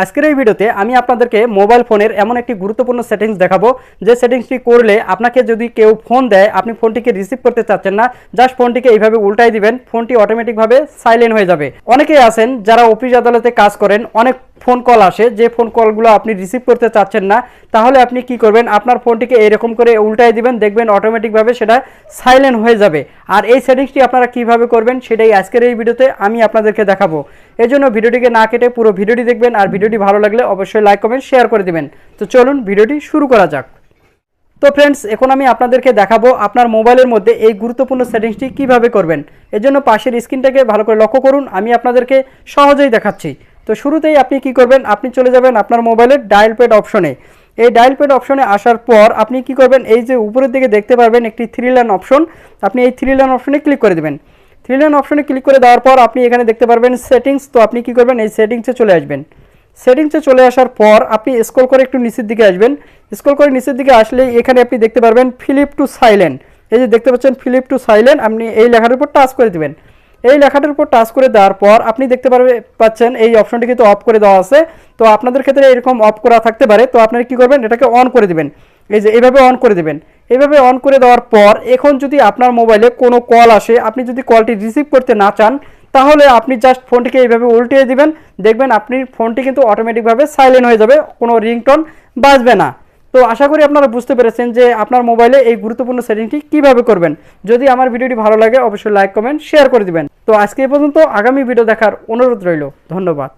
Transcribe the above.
আজকের এই ভিডিওতে আমি আপনাদেরকে মোবাইল ফোনের এমন একটি গুরুত্বপূর্ণ সেটিংস দেখাবো। যে সেটিংসটি করলে আপনাকে যদি কেউ ফোন দেয়, আপনি ফোনটিকে রিসিভ করতে চাচ্ছেন না জাস্ট ফোনটিকে এইভাবে উল্টাই দিবেন ফোনটি অটোমেটিকভাবে সাইলেন্ট হয়ে যাবে। অনেকেই আছেন যারা অফিস আদালতে কাজ করেন, অনেক ফোন কল আসে, যে ফোন কলগুলো আপনি রিসিভ করতে চাচ্ছেন না, তাহলে আপনি কি করবেন? আপনার ফোনটিকে এরকম করে উল্টাই দিবেন, দেখবেন অটোমেটিকভাবে সেটা সাইলেন্ট হয়ে যাবে। আর এই সেটিংসটি আপনারা কীভাবে করবেন সেটাই আজকের এই ভিডিওতে আমি আপনাদেরকে দেখাবো। এই জন্য ভিডিওটিকে না কেটে পুরো ভিডিওটি দেখবেন, আর ভিডিওটি ভালো লাগলে অবশ্যই লাইক কমেন্ট শেয়ার করে দিবেন। তো চলুন ভিডিওটি শুরু করা যাক। তো ফ্রেন্ডস এখন আমি আপনাদেরকে দেখাবো আপনার মোবাইলের মধ্যে এই গুরুত্বপূর্ণ সেটিংসটি কীভাবে করবেন। এর জন্য পাশের স্ক্রিনটাকে ভালো করে লক্ষ্য করুন, আমি আপনাদেরকে সহজেই দেখাচ্ছি। তো শুরুতেই আপনি কি করবেন? আপনি চলে যাবেন আপনার মোবাইলের ডায়াল প্যাড অপশনে এই ডায়াল প্যাড অপশনে আসার পর আপনি কি করবেন? এই যে উপরের দিকে দেখতে পারবেন একটি থ্রি লাইন অপশন আপনি এই থ্রি লাইন অপশনে ক্লিক করে দেবেন। থ্রি লাইন অপশনে ক্লিক করে দেওয়ার পর আপনি এখানে দেখতে পারবেন সেটিংস তো আপনি কি করবেন? এই সেটিংসে চলে আসবেন। সেটিংসে চলে আসার পর আপনি স্ক্রল করে একটু নিচের দিকে আসবেন। স্ক্রল করে নিচের দিকে আসলে এখানে আপনি দেখতে পারবেন ফিলিপ টু সাইলেন্ট এই যে দেখতে পাচ্ছেন ফিলিপ টু সাইলেন্ট আপনি এই লেখার উপর টাচ করে দিবেন। এই লেখাটার উপর টাচ করে দেওয়ার পর আপনি দেখতে পারবে, পাচ্ছেন এই অপশনটি কিন্তু অফ করে দেওয়া আছে। তো আপনাদের ক্ষেত্রে এরকম অফ করা থাকতে পারে। তো আপনারা কি করবেন? এটাকে অন করে দিবেন। এই যে এইভাবে অন করে দিবেন। এইভাবে অন করে দেওয়ার পর এখন যদি আপনার মোবাইলে কোনো কল আসে, আপনি যদি কলটি রিসিভ করতে না চান, তাহলে আপনি জাস্ট ফোনটিকে এইভাবে উল্টিয়ে দিবেন। দেখবেন আপনি ফোনটি কিন্তু অটোমেটিকভাবে সাইলেন্ট হয়ে যাবে, কোনো রিংটোন বাজবে না। তো আশা করি আপনারা বুঝতে পেরেছেন যে আপনার মোবাইলে এই গুরুত্বপূর্ণ সেটিংটি কীভাবে করবেন। যদি আমার ভিডিওটি ভালো লাগে, অবশ্যই লাইক, কমেন্ট, শেয়ার করে দিবেন। তো আজকে এই পর্যন্ত আগামী ভিডিও দেখার অনুরোধ রইল। ধন্যবাদ।